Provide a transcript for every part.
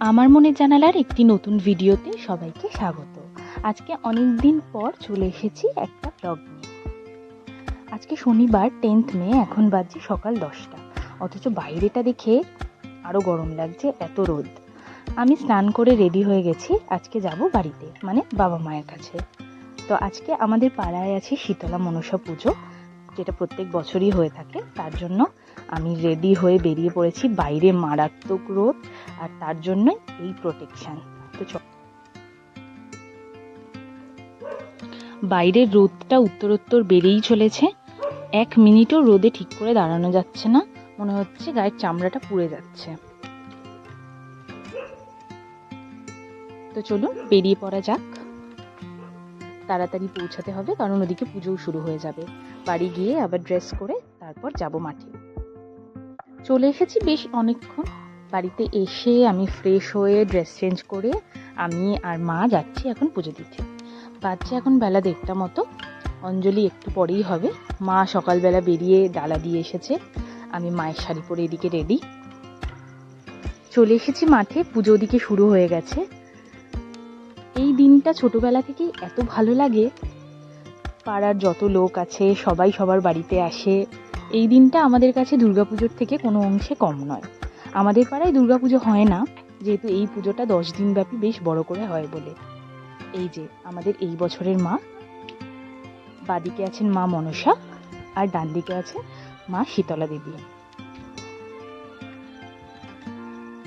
আমার মনে জানালার একটি নতুন ভিডিওতে সবাইকে স্বাগত। আজকে অনেক দিন পর চলে এসেছি একটা ব্লগ নিয়ে। আজকে শনিবার টেন্থ মে, এখন বাজছে সকাল দশটা। অথচ বাইরেটা দেখে আরও গরম লাগছে, এত রোদ। আমি স্নান করে রেডি হয়ে গেছি, আজকে যাব বাড়িতে মানে বাবা মায়ের কাছে। তো আজকে আমাদের পাড়ায় আছে শীতলা মনসা পুজো, যেটা প্রত্যেক বছরই হয়ে থাকে। তার জন্য আমি রেডি হয়ে বেরিয়ে পড়েছি বাইরে মারাত্মক রোদ আর তার জন্যই এই প্রোটেকশন বাইরের রোদটা উত্তরোত্তর বেড়েই চলেছে। এক মিনিটও রোদে ঠিক করে দাঁড়ানো যাচ্ছে না। মনে হচ্ছে গায়ের চামড়াটা পুড়ে যাচ্ছে। তো চলুন বেরিয়ে পড়া যাক। তাড়াতাড়ি পৌঁছাতে হবে, কারণ ওদিকে পুজোও শুরু হয়ে যাবে। বাড়ি গিয়ে আবার ড্রেস করে তারপর যাব মাঠে। চলে এসেছি বেশ অনেকক্ষণ। বাড়িতে এসে আমি ফ্রেশ হয়ে ড্রেস চেঞ্জ করে আমি আর মা যাচ্ছি এখন পুজো দিতে। বাচ্চা এখন বেলা দেড়টা মতো, অঞ্জলি একটু পরেই হবে। মা সকালবেলা বেরিয়ে ডালা দিয়ে এসেছে। আমি মায়ের শাড়ি পরে এদিকে রেডি চলে এসেছি মাঠে, পুজো ওদিকে শুরু হয়ে গেছে। এই দিনটা ছোটবেলা থেকে এত ভালো লাগে। পাড়ার যত লোক আছে, সবাই সবার বাড়িতে আসে। এই দিনটা আমাদের কাছে দুর্গাপুজোর থেকে কোনো অংশে কম নয়। আমাদের পাড়ায় দুর্গাপুজো হয় না, যেহেতু এই পুজোটা দশ দিন ব্যাপী বেশ বড় করে হয় বলে। এই যে, আমাদের এই বছরের মা। বাদিকে আছেন মা মনসা আর ডান দিকে আছে মা শীতলা দেবী।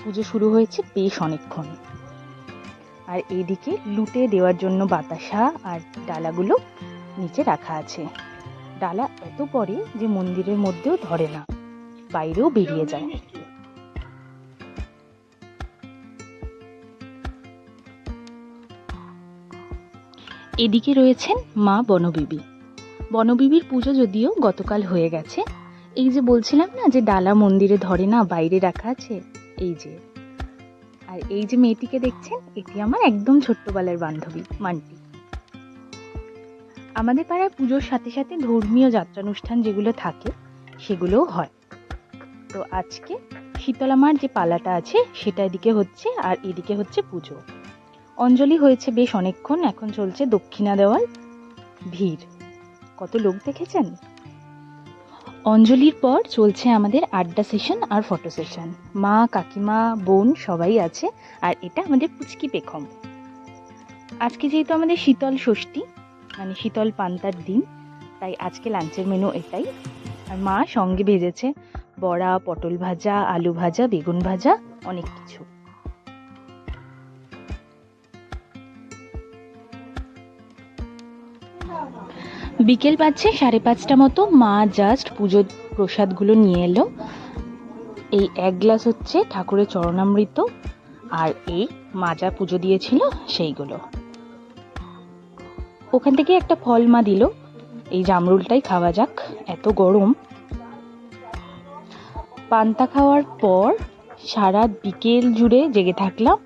পুজো শুরু হয়েছে বেশ অনেকক্ষণ। আর এইদিকে লুটে দেওয়ার জন্য বাতাসা আর ডালাগুলো নিচে রাখা আছে। ডালা এত পরে যে মন্দিরের মধ্যেও ধরে না, বাইরেও বেরিয়ে যায়। এদিকে রয়েছেন মা বনবিবি। বনবিবির পুজো যদিও গতকাল হয়ে গেছে, এই যে বলছিলাম না যে ডালা মন্দিরে ধরে না বাইরে রাখা আছে, এই যে। আর এই যে মেয়েটিকে দেখছেন, এটি আমার একদম ছোট্টবেলার বান্ধবী, মান্টি। আমাদের পাড়ায় পুজোর সাথে সাথে ধর্মীয় যাত্রানুষ্ঠান যেগুলো থাকে, সেগুলোও হয়। তো আজকে শীতলা মার যে পালাটা আছে, সেটা এদিকে হচ্ছে আর এদিকে হচ্ছে পুজো। অঞ্জলি হয়েছে বেশ অনেকক্ষণ, এখন চলছে দক্ষিণা দেওয়াল। ভিড়। কত লোক দেখেছেন? অঞ্জলির পর চলছে আমাদের আড্ডা সেশন আর ফটো সেশন। মা, কাকিমা, বোন সবাই আছে, আর এটা আমাদের পুচকি পেখম। আজকে যেহেতু আমাদের শীতল ষষ্ঠী মানে শীতল পান্তার দিন, তাই আজকে লাঞ্চের মেনু এটাই। আর মা সঙ্গে ভেজেছে বড়া, পটল ভাজা, আলু ভাজা, বেগুন ভাজা, অনেক কিছু। বিকেল বাজছে সাড়ে পাঁচটা মতো মা জাস্ট পুজোর প্রসাদগুলো নিয়ে এলো। এই এক গ্লাস হচ্ছে ঠাকুরের চরণামৃত আর এই মাজা পুজো দিয়েছিল সেইগুলো। ওখান থেকে একটা ফল মা দিল। এই জামরুলটাই খাওয়া যাক, এত গরম। পান্তা খাওয়ার পর সারা বিকেল জুড়ে জেগে থাকলাম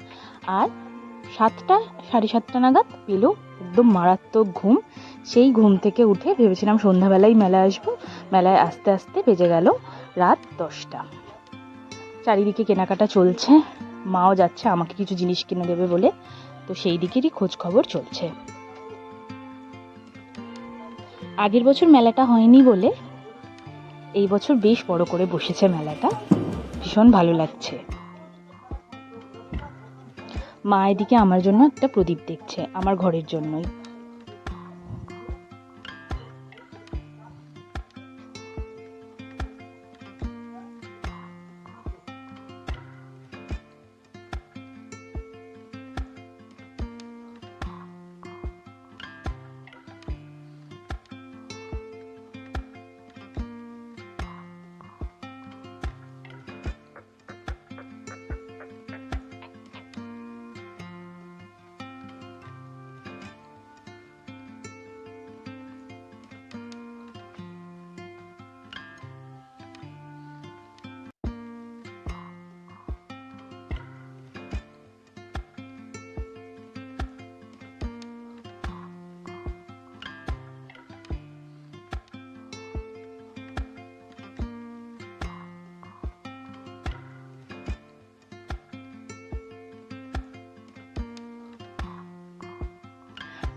আর সাতটা, সাড়ে সাতটা নাগাদ পেল একদম মারাত্মক ঘুম। সেই ঘুম থেকে উঠে ভেবেছিলাম সন্ধ্যাবেলায় মেলায় আসব। মেলায় আস্তে আস্তে বেজে গেল রাত দশটা। চারিদিকে কেনাকাটা চলছে, মাও যাচ্ছে, আমাকে কিছু জিনিস কিনে দেবে বলে। তো সেই দিকেরই খোঁজ খবর চলছে। আগের বছর মেলাটা হয়নি বলে এই বছর বেশ বড় করে বসেছে মেলাটা। ভীষণ ভালো লাগছে। মা এদিকে আমার জন্য একটা প্রদীপ দেখছে, আমার ঘরের জন্যই।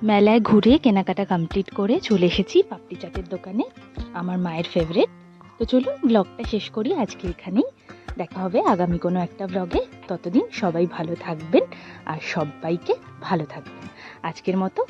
মেলায় ঘুরে কেনাকাটা কমপ্লিট করে চলে এসেছি পাপড়ি চাটের দোকানে, আমার মায়ের ফেভারিট তো চলুন ব্লগটা শেষ করি, আজকে এখানেই। দেখা হবে আগামী কোনো একটা ব্লগে ততদিন সবাই ভালো থাকবেন আর সবাইকে ভালো থাকবেন। আজকের মতো